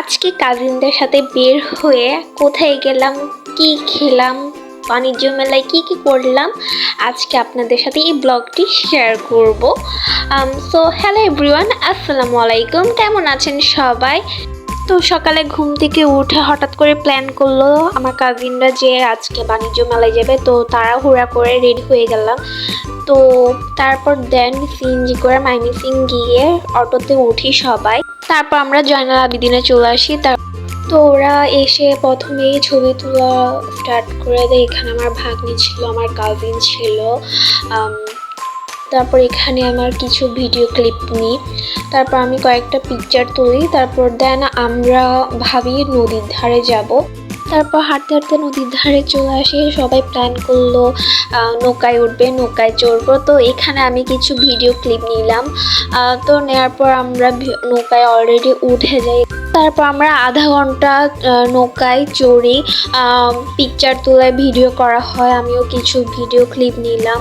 আজকে কাজিনদের সাথে বের হয়ে কোথায় গেলাম, কি খেলাম, বাণিজ্য মেলায় কি কি করলাম, আজকে আপনাদের সাথে এই ব্লগটি শেয়ার করব। সো হ্যালো এভরিওয়ান আসসালামু আলাইকুম, কেমন আছেন সবাই? তো সকালে ঘুম থেকে উঠে হঠাৎ করে প্ল্যান করল আমার কাজিনরা যে আজকে বাণিজ্য মেলায় যাবে, তো তাড়াহুড়া করে রেডি হয়ে গেলাম। তো তারপর দেন সিএনজি করে মাইমিসিং গিয়ে অটোতে উঠি সবাই। তারপর আমরা জয়নাল আবিদিনে চলে আসি। তার তো ওরা এসে প্রথমেই ছবি তোলা স্টার্ট করে দেয়। এখানে আমার ভাগ্নি ছিল, আমার কাজিন ছিল। তারপর এখানে আমার কিছু ভিডিও ক্লিপ নিই। তারপর আমি কয়েকটা পিকচার তুলি। তারপর দেন আমরা ভাবি নদীর ধারে যাব। তারপর হাঁটতে হাঁটতে নদীর ধারে চলে আসে, সবাই প্ল্যান করল নৌকায় উঠবে, নৌকায় চড়বো। তো এখানে আমি কিছু ভিডিও ক্লিপ নিলাম। তো নেওয়ার পর আমরা নৌকায় অলরেডি উঠে যাই। তারপর আমরা আধা ঘণ্টা নৌকায় চড়ি। পিকচার তোলা ভিডিও করা হয়। আমিও কিছু ভিডিও ক্লিপ নিলাম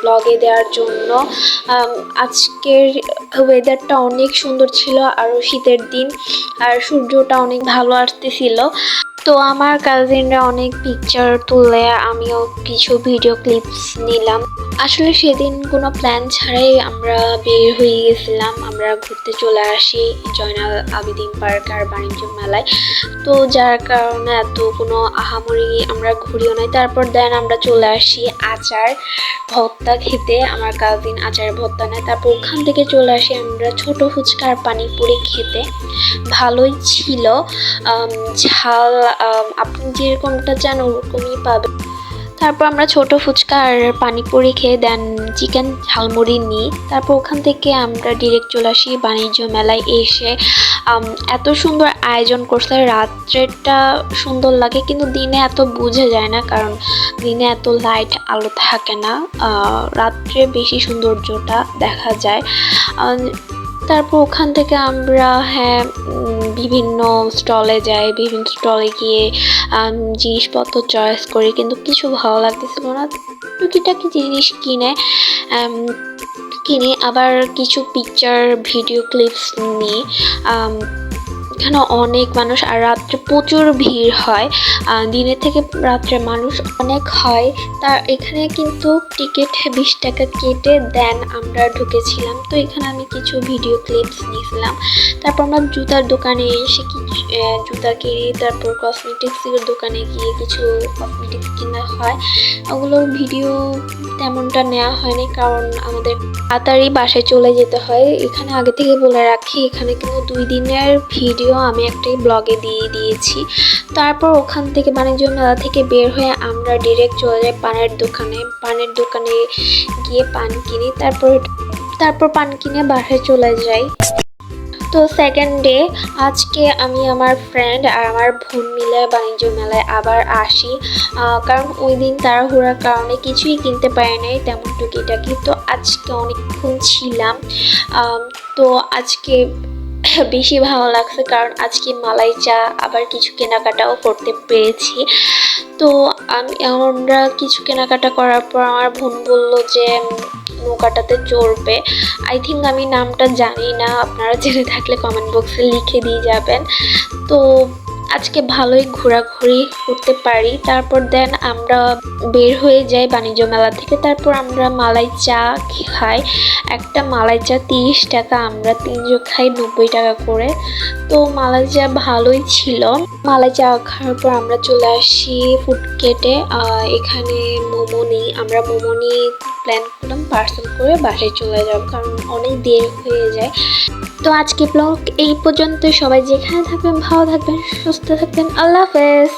ব্লগে দেওয়ার জন্য। আজকের ওয়েদারটা অনেক সুন্দর ছিল আরও শীতের দিন। আর সূর্যটা অনেক ভালো আসতেছিল। তো আমার কাজিনরা অনেক পিকচার তুলে, আমিও কিছু ভিডিও ক্লিপস নিলাম। আসলে সেদিন কোনো প্ল্যান ছাড়াই আমরা বের হয়ে গেছিলাম। আমরা ঘুরতে চলে আসি জয়নাল আবিদিন পার্ক আর বাণিজ্য মেলায়। তো যার কারণে এত কোনো আহামরি আমরা ঘুরিও নাই। তারপর দেন আমরা চলে আসি আচার ভত্তা খেতে। আমার কাজিন আচার ভত্তা নেয়। তারপর ওখান থেকে চলে আসি আমরা ছোট ফুচকার পানিপুরি খেতে। ভালোই ছিল। ঝাল আপনি যেরকমটা চান ওরকমই পাবেন। তারপর আমরা ছোট ফুচকা আর পানিপুরি খেয়ে দেন চিকেন ঝালমুড়ি নিই। তারপর ওখান থেকে আমরা ডিরেক্ট চলে আসি বাণিজ্য মেলায় এসে। এত সুন্দর আয়োজন করছে রাত্রেটা সুন্দর লাগে, কিন্তু দিনে এত বোঝা যায় না, কারণ দিনে এত লাইট আলো থাকে না। রাত্রে বেশি সৌন্দর্যটা দেখা যায়। তারপর ওখান থেকে আমরা হ্যাঁ বিভিন্ন স্টলে যাই, বিভিন্ন স্টলে গিয়ে জিনিসপত্র চয়েস করি, কিন্তু কিছু ভালো লাগতেছিল না। টুকিটাকি জিনিস কিনে কিনে আবার কিছু পিকচার ভিডিও ক্লিপস নিই এখানে অনেক মানুষ আর রাত্রে প্রচুর ভিড় হয়। দিনের থেকে রাত্রে মানুষ অনেক হয়। তার এখানে কিন্তু টিকিট বিশ টাকা কেটে দেন, আমরা ঢুকেছিলাম। তো এখানে আমি কিছু ভিডিও ক্লিপস নিয়েছিলাম। তারপর আমরা জুতার দোকানে এসে কিছু জুতা কিনি তারপর কসমেটিক্সের দোকানে গিয়ে কিছু কসমেটিক্স কেনা হয়। ওগুলোর ভিডিও তেমনটা নেওয়া হয়নি, কারণ আমাদের তাড়াতাড়ি বাসায় চলে যেতে হয়। এখানে আগে থেকে বলে রাখি, এখানে কিন্তু দুই দিনের ভিডিও আমি একটাই ব্লগে দিয়ে দিয়েছি। তারপর ওখান থেকে বাণিজ্য মেলা থেকে বের হয়ে আমরা ডিরেক্ট চলে যাই পানের দোকানে। পানের দোকানে গিয়ে পান কিনি, তারপর তারপর পান কিনে বাসায় চলে যাই। তো সেকেন্ড ডে আজকে আমি আমার ফ্রেন্ড আর আমার বোন মিলে বাণিজ্য মেলায় আবার আসি। কারণ ওই দিন তাড়াহুড়ার কারণে কিছুই কিনতে পারি নাই তেমন টুকিটাকি তো আজকে অনেকক্ষণ ছিলাম। তো আজকে বেশি ভালো লাগছে কারণ আজকে মালাই চা, আবার কিছু কেনাকাটাও করতে পেরেছি। তো আমি আমরা কিছু কেনাকাটা করার পর আমার বোন বলল যে নৌকাটাতে চড়বে। আই থিঙ্ক আমি নামটা জানি না আপনারা জেনে থাকলে কমেন্ট বক্সে লিখে দিয়ে যাবেন। তো আজকে ভালোই ঘোরাঘুরি করতে পারি। তারপর দেন আমরা বের হয়ে যাই বাণিজ্য মেলা থেকে। তারপর আমরা মালাই চা খাই। একটা মালাই চা তিরিশ টাকা, আমরা তিনজন খাই নব্বই টাকা করে। তো মালাই চা ভালোই ছিল। মালাই চা খাওয়ার পর আমরা চলে আসি ফুডকেটে এখানে মোমো নিই। আমরা মোমো নিয়ে প্ল্যান করলাম পার্সেল করে বাসায় চলে যাব। কারণ অনেক দেরি হয়ে যায়। তো আজকে ব্লগ এই পর্যন্ত সবাই যেখানে থাকবেন ভালো থাকবেন সুস্থ থাকবেন। আল্লাহ হাফেজ।